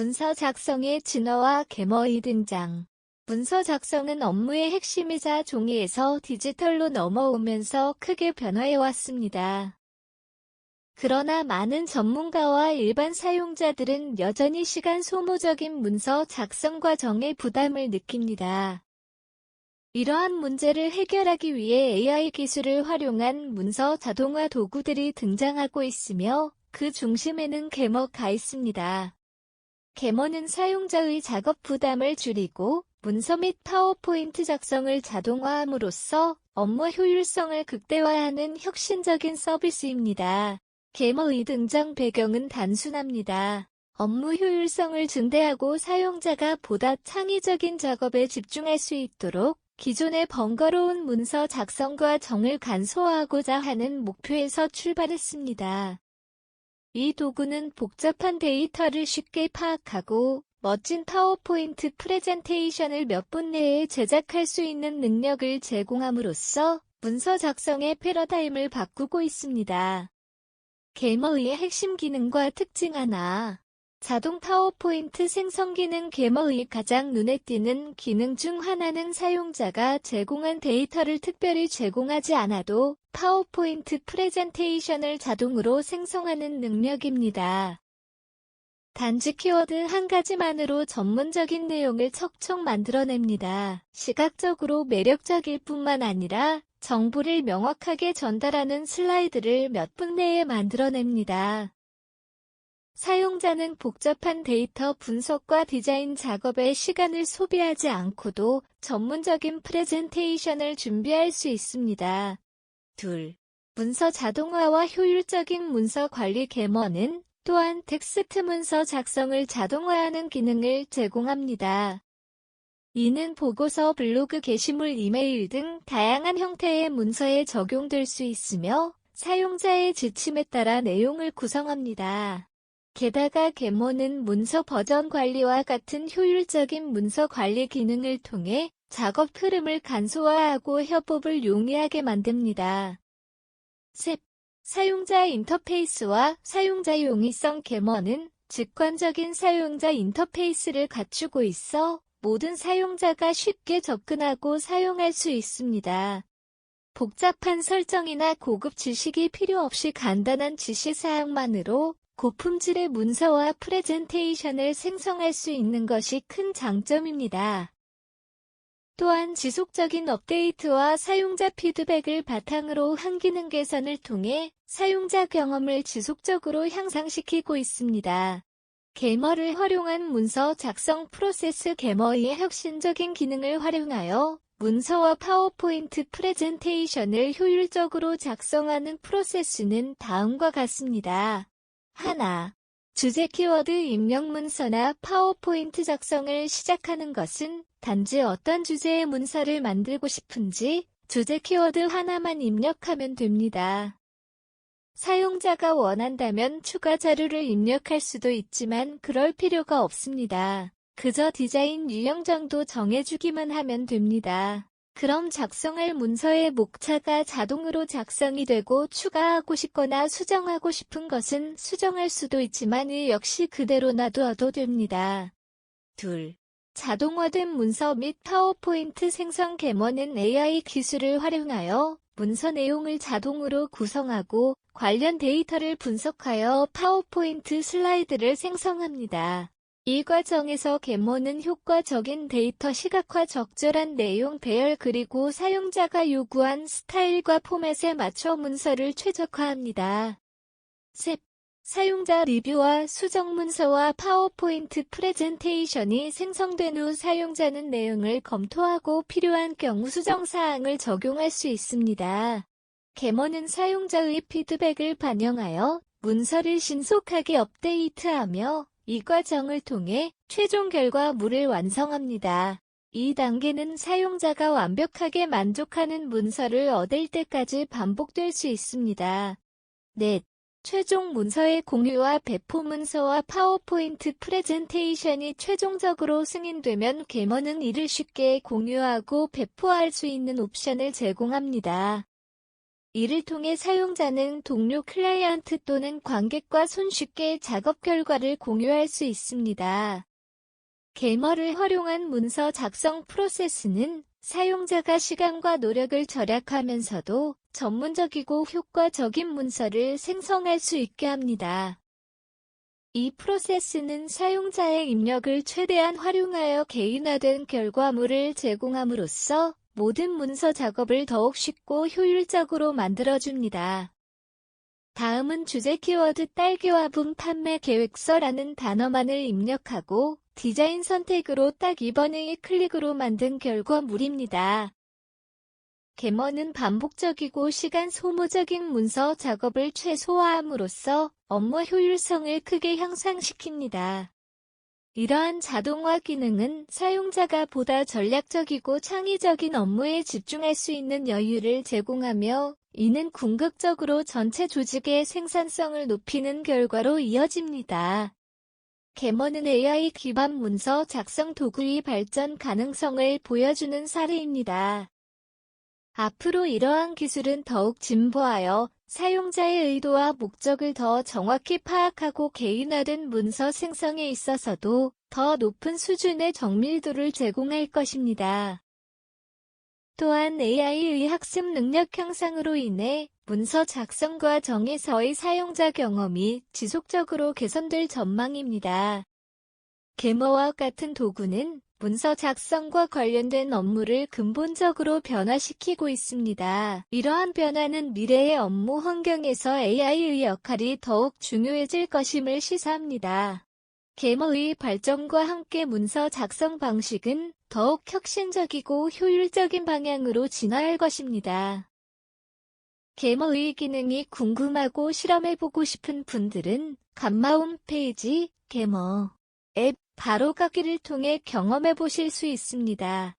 문서 작성의 진화와 개머의 등장. 문서 작성은 업무의 핵심이자 종이에서 디지털로 넘어오면서 크게 변화해 왔습니다. 그러나 많은 전문가와 일반 사용자들은 여전히 시간 소모적인 문서 작성 과정에 부담을 느낍니다. 이러한 문제를 해결하기 위해 AI 기술을 활용한 문서 자동화 도구들이 등장하고 있으며 그 중심에는 개머가 있습니다. 개머는 사용자의 작업 부담을 줄이고 문서 및 파워포인트 작성을 자동화함으로써 업무 효율성을 극대화하는 혁신적인 서비스입니다. 개머의 등장 배경은 단순합니다. 업무 효율성을 증대하고 사용자가 보다 창의적인 작업에 집중할 수 있도록 기존의 번거로운 문서 작성과 정을 간소화하고자 하는 목표에서 출발했습니다. 이 도구는 복잡한 데이터를 쉽게 파악하고 멋진 파워포인트 프레젠테이션을 몇 분 내에 제작할 수 있는 능력을 제공함으로써 문서 작성의 패러다임을 바꾸고 있습니다. 게머의 핵심 기능과 특징 하나. 자동 파워포인트 생성 기능 게머의 가장 눈에 띄는 기능 중 하나는 사용자가 제공한 데이터를 특별히 제공하지 않아도 파워포인트 프레젠테이션을 자동으로 생성하는 능력입니다. 단지 키워드 한 가지만으로 전문적인 내용을 척척 만들어냅니다. 시각적으로 매력적일 뿐만 아니라 정보를 명확하게 전달하는 슬라이드를 몇 분 내에 만들어냅니다. 사용자는 복잡한 데이터 분석과 디자인 작업에 시간을 소비하지 않고도 전문적인 프레젠테이션을 준비할 수 있습니다. 둘. 문서 자동화와 효율적인 문서 관리 개머는 또한 텍스트 문서 작성을 자동화하는 기능을 제공합니다. 이는 보고서, 블로그, 게시물, 이메일 등 다양한 형태의 문서에 적용될 수 있으며 사용자의 지침에 따라 내용을 구성합니다. 게다가 개모는 문서 버전 관리와 같은 효율적인 문서 관리 기능을 통해 작업 흐름을 간소화하고 협업을 용이하게 만듭니다. 셋. 사용자 인터페이스와 사용자 용이성 개머는 직관적인 사용자 인터페이스를 갖추고 있어 모든 사용자가 쉽게 접근하고 사용할 수 있습니다. 복잡한 설정이나 고급 지식이 필요 없이 간단한 지시사항만으로 고품질의 문서와 프레젠테이션을 생성할 수 있는 것이 큰 장점입니다. 또한 지속적인 업데이트와 사용자 피드백을 바탕으로 한 기능 개선을 통해 사용자 경험을 지속적으로 향상시키고 있습니다. 게머를 활용한 문서 작성 프로세스 게머의 혁신적인 기능을 활용하여 문서와 파워포인트 프레젠테이션을 효율적으로 작성하는 프로세스는 다음과 같습니다. 하나. 주제 키워드 입력 문서나 파워포인트 작성을 시작하는 것은 단지 어떤 주제의 문서를 만들고 싶은지 주제 키워드 하나만 입력하면 됩니다. 사용자가 원한다면 추가 자료를 입력할 수도 있지만 그럴 필요가 없습니다. 그저 디자인 유형 정도 정해주기만 하면 됩니다. 그럼 작성할 문서의 목차가 자동으로 작성이 되고 추가하고 싶거나 수정하고 싶은 것은 수정할 수도 있지만 이 역시 그대로 놔두어도 됩니다. 둘. 자동화된 문서 및 파워포인트 생성 개머는 AI 기술을 활용하여 문서 내용을 자동으로 구성하고 관련 데이터를 분석하여 파워포인트 슬라이드를 생성합니다. 이 과정에서 개모는 효과적인 데이터 시각화 적절한 내용 배열 그리고 사용자가 요구한 스타일과 포맷에 맞춰 문서를 최적화합니다. 셋. 사용자 리뷰와 수정 문서와 파워포인트 프레젠테이션이 생성된 후 사용자는 내용을 검토하고 필요한 경우 수정 사항을 적용할 수 있습니다. 개모는 사용자의 피드백을 반영하여 문서를 신속하게 업데이트하며 이 과정을 통해 최종 결과물을 완성합니다. 이 단계는 사용자가 완벽하게 만족하는 문서를 얻을 때까지 반복될 수 있습니다. 넷. 최종 문서의 공유와 배포 문서와 파워포인트 프레젠테이션이 최종적으로 승인되면 개머는 이를 쉽게 공유하고 배포할 수 있는 옵션을 제공합니다. 이를 통해 사용자는 동료 클라이언트 또는 관객과 손쉽게 작업 결과를 공유할 수 있습니다. 게머를 활용한 문서 작성 프로세스는 사용자가 시간과 노력을 절약하면서도 전문적이고 효과적인 문서를 생성할 수 있게 합니다. 이 프로세스는 사용자의 입력을 최대한 활용하여 개인화된 결과물을 제공함으로써 모든 문서 작업을 더욱 쉽고 효율적으로 만들어줍니다. 다음은 주제 키워드 딸기화분 판매 계획서라는 단어만을 입력하고 디자인 선택으로 딱 2번의 클릭으로 만든 결과물입니다. 게머는 반복적이고 시간 소모적인 문서 작업을 최소화함으로써 업무 효율성을 크게 향상시킵니다. 이러한 자동화 기능은 사용자가 보다 전략적이고 창의적인 업무에 집중할 수 있는 여유를 제공하며 이는 궁극적으로 전체 조직의 생산성을 높이는 결과로 이어집니다. 게머는 AI 기반 문서 작성 도구의 발전 가능성을 보여주는 사례입니다. 앞으로 이러한 기술은 더욱 진보하여 사용자의 의도와 목적을 더 정확히 파악하고 개인화된 문서 생성에 있어서도 더 높은 수준의 정밀도를 제공할 것입니다. 또한 AI의 학습 능력 향상으로 인해 문서 작성과 정의서의 사용자 경험이 지속적으로 개선될 전망입니다. 게머와 같은 도구는 문서 작성과 관련된 업무를 근본적으로 변화시키고 있습니다. 이러한 변화는 미래의 업무 환경에서 AI의 역할이 더욱 중요해질 것임을 시사합니다. 게머의 발전과 함께 문서 작성 방식은 더욱 혁신적이고 효율적인 방향으로 진화할 것입니다. 게머의 기능이 궁금하고 실험해보고 싶은 분들은 감마 홈페이지 게머 앱 바로 가기를 통해 경험해 보실 수 있습니다.